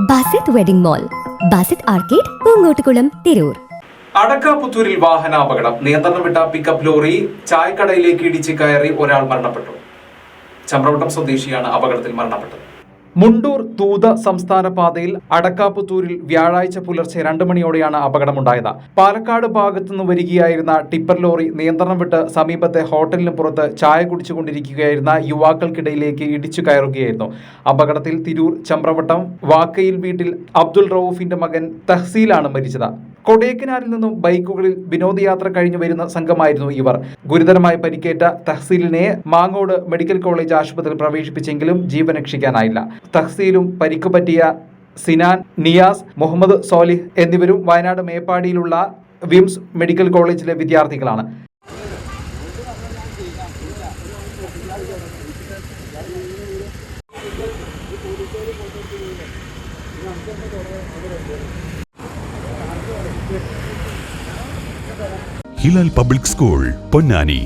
Basith wedding mall Basith arcade Poongottukulam Tirur. അടക്കാപുത്തൂരിൽ വാഹനാപകടം. നിയന്ത്രണം വിട്ട പിക്കപ്പ് ലോറി ചായക്കടയിലേക്ക് ഇടിച്ച് കയറി ഒരാൾ മരണപ്പെട്ടു. ചമ്രവട്ടം സ്വദേശിയാണ് അപകടത്തിൽ മരണപ്പെട്ടത്. മുണ്ടൂർ തൂത സംസ്ഥാന പാതയിൽ അടക്കാപ്പുത്തൂരിൽ വ്യാഴാഴ്ച പുലർച്ചെ രണ്ട് മണിയോടെയാണ് അപകടമുണ്ടായത്. പാലക്കാട് ഭാഗത്തുനിന്ന് വരികയായിരുന്ന ടിപ്പർ ലോറി നിയന്ത്രണം വിട്ട് സമീപത്തെ ഹോട്ടലിന് പുറത്ത് ചായ കുടിച്ചുകൊണ്ടിരിക്കുകയായിരുന്ന യുവാക്കൾക്കിടയിലേക്ക് ഇടിച്ചു കയറുകയായിരുന്നു. അപകടത്തിൽ തിരൂർ ചമ്രവട്ടം വാക്കയിൽ വീട്ടിൽ അബ്ദുൾ റൌഫിന്റെ മകൻ തഹ്സീലാണ് മരിച്ചത്. കൊടേക്കനാലിൽ നിന്നും ബൈക്കുകളിൽ വിനോദയാത്ര കഴിഞ്ഞു വരുന്ന സംഘമായിരുന്നു ഇവർ. ഗുരുതരമായി പരിക്കേറ്റ തഹ്സീലിനെ മാങ്ങോട് മെഡിക്കൽ കോളേജ് ആശുപത്രിയിൽ പ്രവേശിപ്പിച്ചെങ്കിലും ജീവൻ രക്ഷിക്കാനായില്ല. തഹ്സീലും പരിക്കു പറ്റിയ സിനാൻ നിയാസ് മുഹമ്മദ് സോലിഹ് എന്നിവരും വയനാട് മേപ്പാടിയിലുള്ള വിംസ് മെഡിക്കൽ കോളേജിലെ വിദ്യാർത്ഥികളാണ്. Hilal public school Ponnani